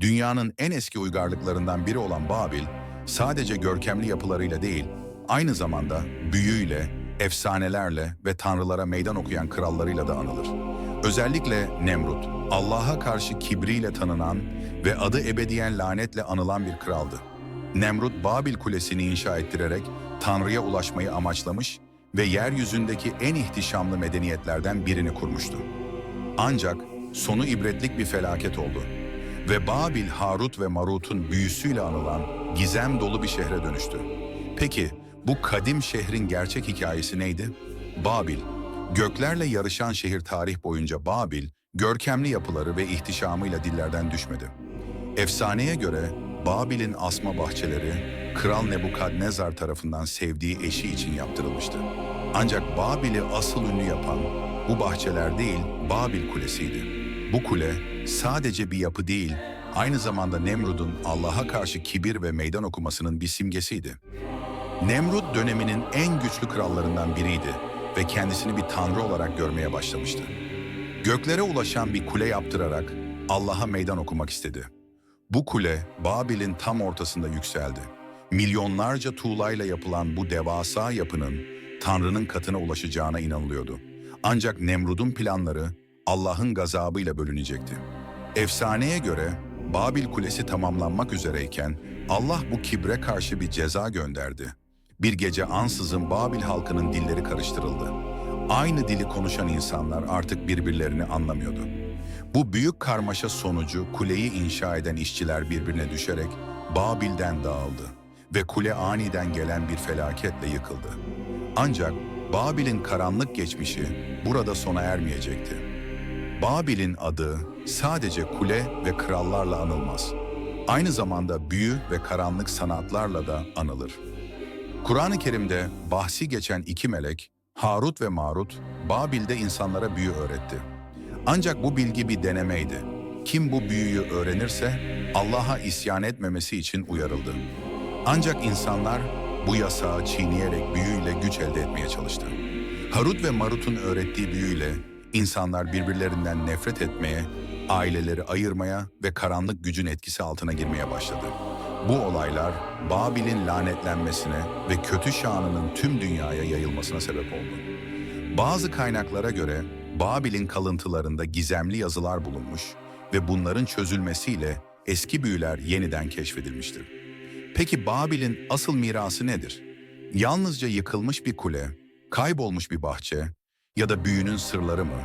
Dünyanın en eski uygarlıklarından biri olan Babil, sadece görkemli yapılarıyla değil, aynı zamanda büyüyle, efsanelerle ve tanrılara meydan okuyan krallarıyla da anılır. Özellikle Nemrut, Allah'a karşı kibriyle tanınan ve adı ebediyen lanetle anılan bir kraldı. Nemrut, Babil Kulesi'ni inşa ettirerek Tanrı'ya ulaşmayı amaçlamış ve yeryüzündeki en ihtişamlı medeniyetlerden birini kurmuştu. Ancak sonu ibretlik bir felaket oldu ve Babil Harut ve Marut'un büyüsüyle anılan gizem dolu bir şehre dönüştü. Peki bu kadim şehrin gerçek hikayesi neydi? Babil, göklerle yarışan şehir tarih boyunca Babil, görkemli yapıları ve ihtişamıyla dillerden düşmedi. Efsaneye göre Babil'in asma bahçeleri Kral Nebukadnezar tarafından sevdiği eşi için yaptırılmıştı. Ancak Babil'i asıl ünlü yapan bu bahçeler değil Babil Kulesi'ydi. Bu kule sadece bir yapı değil, aynı zamanda Nemrud'un Allah'a karşı kibir ve meydan okumasının bir simgesiydi. Nemrut döneminin en güçlü krallarından biriydi ve kendisini bir tanrı olarak görmeye başlamıştı. Göklere ulaşan bir kule yaptırarak Allah'a meydan okumak istedi. Bu kule Babil'in tam ortasında yükseldi. Milyonlarca tuğlayla yapılan bu devasa yapının Tanrı'nın katına ulaşacağına inanılıyordu. Ancak Nemrud'un planları Allah'ın gazabıyla bölünecekti. Efsaneye göre Babil Kulesi tamamlanmak üzereyken Allah bu kibre karşı bir ceza gönderdi. Bir gece ansızın Babil halkının dilleri karıştırıldı. Aynı dili konuşan insanlar artık birbirlerini anlamıyordu. Bu büyük karmaşa sonucu kuleyi inşa eden işçiler birbirine düşerek Babil'den dağıldı ve kule aniden gelen bir felaketle yıkıldı. Ancak Babil'in karanlık geçmişi burada sona ermeyecekti. Babil'in adı sadece kule ve krallarla anılmaz. Aynı zamanda büyü ve karanlık sanatlarla da anılır. Kur'an-ı Kerim'de bahsi geçen iki melek, Harut ve Marut, Babil'de insanlara büyü öğretti. Ancak bu bilgi bir denemeydi. Kim bu büyüyü öğrenirse Allah'a isyan etmemesi için uyarıldı. Ancak insanlar bu yasağı çiğneyerek büyüyle güç elde etmeye çalıştı. Harut ve Marut'un öğrettiği büyüyle insanlar birbirlerinden nefret etmeye, aileleri ayırmaya ve karanlık gücün etkisi altına girmeye başladı. Bu olaylar Babil'in lanetlenmesine ve kötü şanının tüm dünyaya yayılmasına sebep oldu. Bazı kaynaklara göre Babil'in kalıntılarında gizemli yazılar bulunmuş ve bunların çözülmesiyle eski büyüler yeniden keşfedilmiştir. Peki Babil'in asıl mirası nedir? Yalnızca yıkılmış bir kule, kaybolmuş bir bahçe ya da büyünün sırları mı?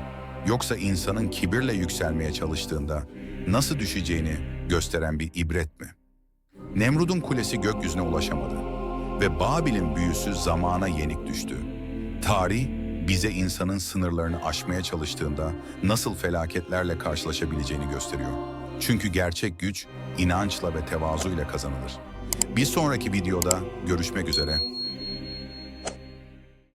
Yoksa insanın kibirle yükselmeye çalıştığında nasıl düşeceğini gösteren bir ibret mi? Nemrud'un kulesi gökyüzüne ulaşamadı ve Babil'in büyüsü zamana yenik düştü. Tarih bize insanın sınırlarını aşmaya çalıştığında nasıl felaketlerle karşılaşabileceğini gösteriyor. Çünkü gerçek güç inançla ve tevazuyla kazanılır. Bir sonraki videoda görüşmek üzere.